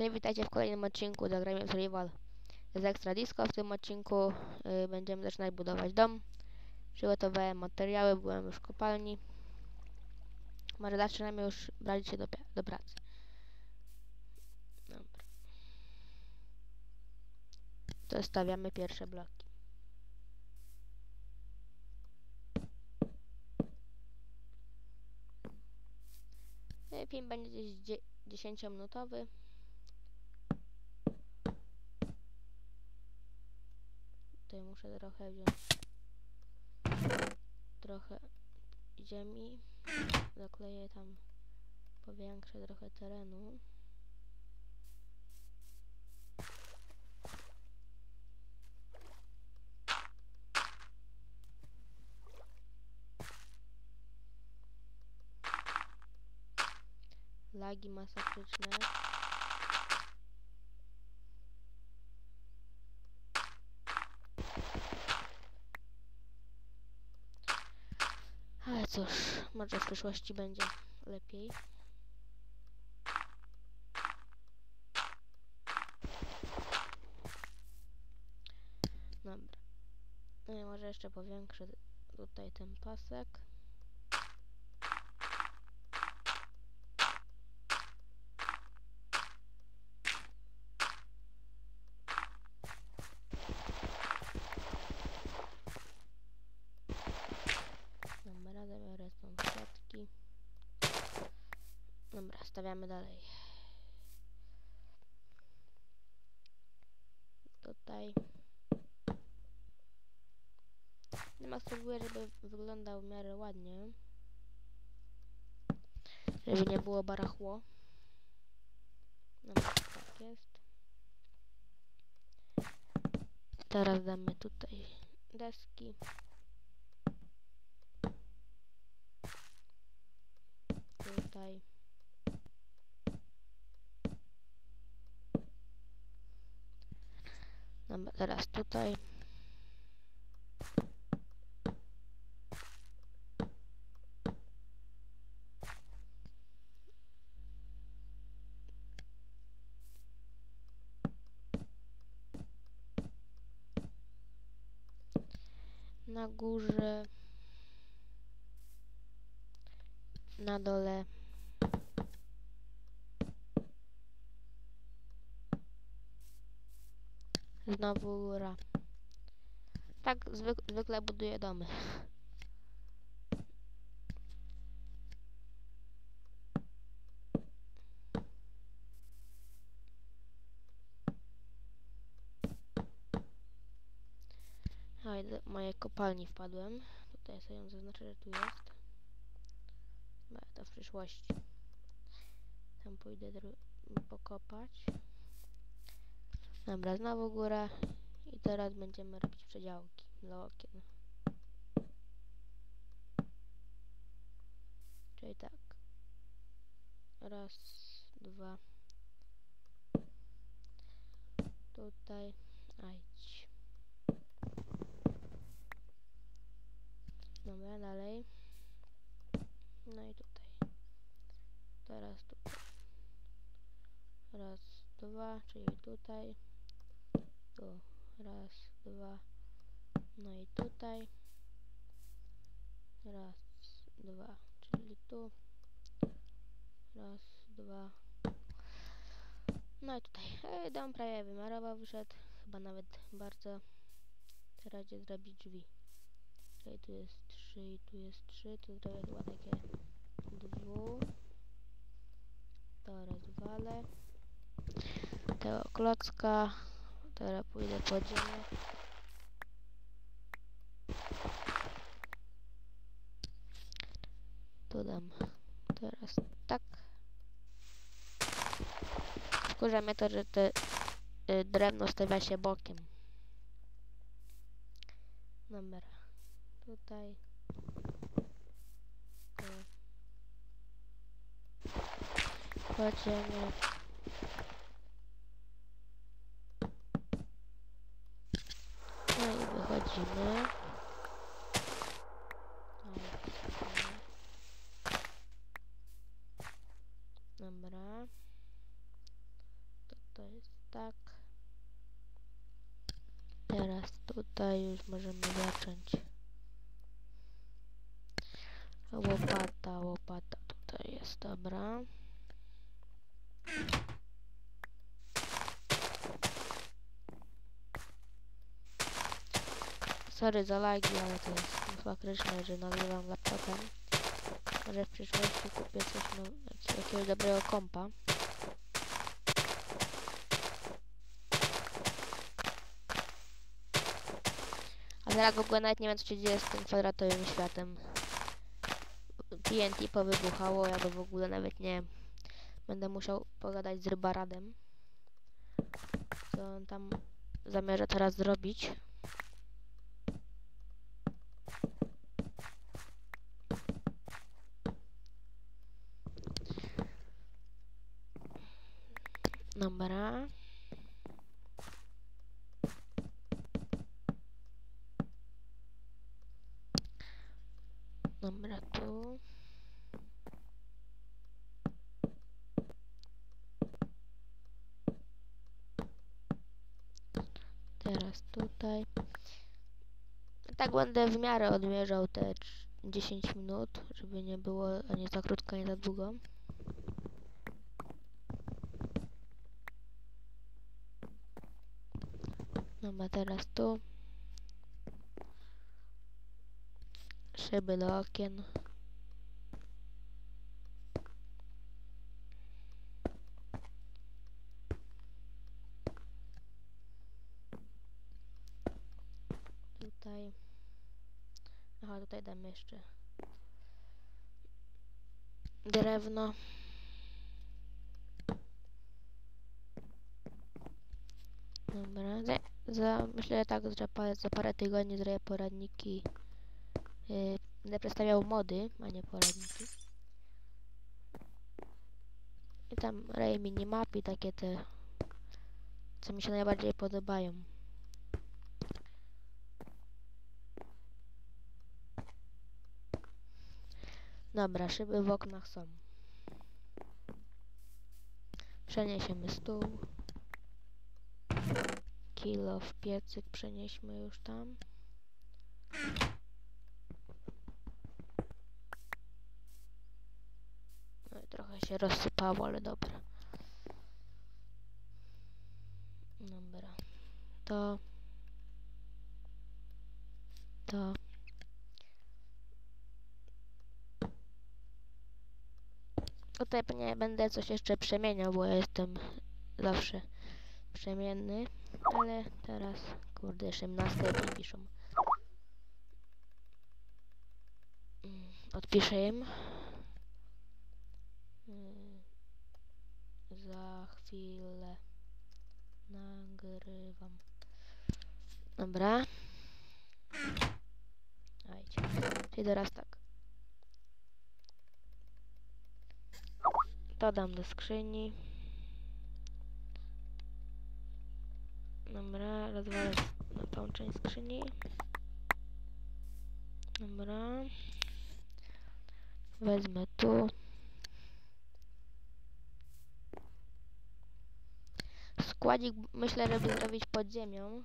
Cześć, witajcie w kolejnym odcinku Zagrajmy w Survival z Extra Disco. W tym odcinku y, będziemy zaczynać budować dom. Przygotowałem materiały, byłem już w kopalni. Może zaczynamy już brać się do, do pracy. Dobra. To stawiamy pierwsze bloki. Y, Film będzie gdzieś dzie- 10-minutowy. Tutaj muszę trochę wziąć trochę ziemi. Zakleję tam, powiększę trochę terenu. Lagi masakryczne. Ale cóż, może w przyszłości będzie lepiej. Dobra. No i może jeszcze powiększę tutaj ten pasek. Dobra, zabiorę tą kwiatki. Dobra, stawiamy dalej. Tutaj. Chyba spróbuję, żeby wyglądał w miarę ładnie. Żeby nie było barachło. Dobra, tak jest. Teraz damy tutaj deski. Tutaj. Dobra, teraz tutaj. Na górze. Na dole. Znowu góra. Tak zwyk zwykle buduję domy. Oj, do mojej kopalni wpadłem. Tutaj sobie ją zaznaczę, że tu jest. Chyba to w przyszłości. Tam pójdę pokopać. Dobra, znowu góra. I teraz będziemy robić przedziałki dla okien. Czyli tak. Raz, dwa. Tutaj. Ajdź. Dobra, dalej. No i tutaj. Teraz tutaj. Raz, dwa, czyli tutaj. Tu. Raz, dwa. No i tutaj. Raz, dwa, czyli tu. Raz, dwa. No i tutaj. E, dom prawie wymarował, wyszedł. Chyba nawet bardzo. Teraz gdzie zrobić drzwi. Czyli tu jest trzy i tu jest trzy. Tu zrobię chyba takie dwu. To rozwalę. Tego klocka. Teraz pójdę pod ziemię. Tu dam teraz tak. Wkurza mnie to, że te y, drewno stawia się bokiem. Dobra. Tutaj. Tu. Pod ziemię. No i wychodzimy. I wychodzimy. Dobra. To jest tak. Teraz tutaj już możemy zacząć. Łopata, łopata tutaj jest, dobra. Sorry za lagi, ale to jest faktyczne, że nagrywam laptopem. Może w przyszłości kupię coś no, jak- jakiegoś dobrego kompa. A teraz w ogóle nawet nie wiem co się dzieje z tym kwadratowym światem. TNT powybuchało, ja go w ogóle nawet nie będę musiał pogadać z Rybaradem. Co on tam zamierza teraz zrobić. Dobra. Dobra, tu. Teraz tutaj. Tak będę w miarę odmierzał te trz- 10 minut, żeby nie było ani za krótko, ani za długo. Dobra, teraz tu. Szyby do okien. Tutaj. Aha, tutaj dam jeszcze drewno. Dobra, za, za, myślę, tak, że za parę tygodni zrobię poradniki. Yy, będę przedstawiał mody, a nie poradniki. I tam robię minimapy, takie te, co mi się najbardziej podobają. Dobra, szyby w oknach są. Przeniesiemy stół. Kilo w piecyk przenieśmy już tam. No i trochę się rozsypało, ale dobra. Dobra. To. To. Tutaj nie będę coś jeszcze przemieniał, bo ja jestem zawsze przemienny, ale teraz, kurde, jeszcze mi na sklepie piszą. Mm, Odpiszę im. Mm, Za chwilę nagrywam. Dobra. Dajcie. Czyli teraz tak. To dam do skrzyni. Dobra, rozwalę na tą część skrzyni. Dobra. Wezmę tu. Składzik myślę, żeby zrobić pod ziemią.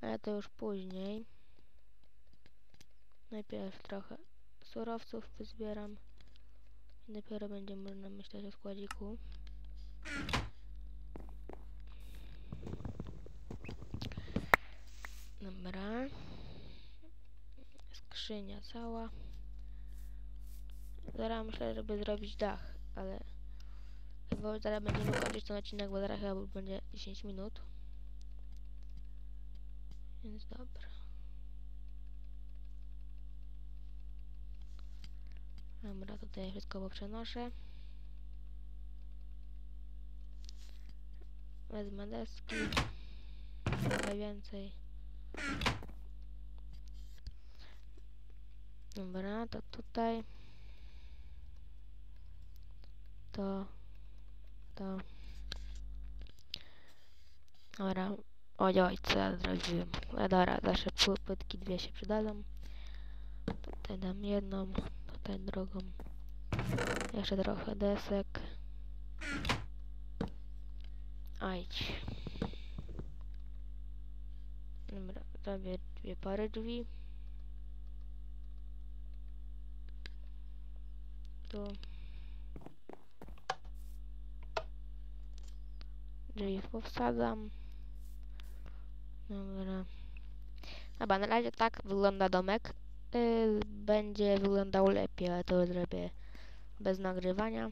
Ale to już później. Najpierw trochę surowców wyzbieram. I dopiero będzie można myśleć o składziku. Dobra. Skrzynia cała. Zaraz myślę, żeby zrobić dach, ale chyba zaraz będziemy kończyć ten odcinek, bo zaraz chyba będzie 10 minut. Więc dobra. Dobra, tutaj wszystko poprzenoszę. Wezmę deski. Trochę więcej. Dobra, to tutaj. To. To. Dobra. Oj, oj, co ja zrobiłem. No dobra, zawsze pły- płytki dwie się przydadzą. Tutaj dam jedną, tutaj drugą. Jeszcze trochę desek. Ajdź. Dobra, robię dwie pary drzwi. Tu. Drzwi powsadzam. Dobra. Dobra, na razie tak wygląda domek. Y, będzie wyglądał lepiej, ale to zrobię bez nagrywania.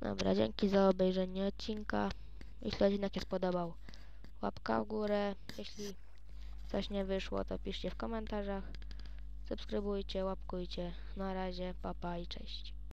Dobra, dzięki za obejrzenie odcinka. Jeśli odcinek się spodobał, łapka w górę. Jeśli coś nie wyszło, to piszcie w komentarzach. Subskrybujcie, łapkujcie. Na razie, papa i cześć.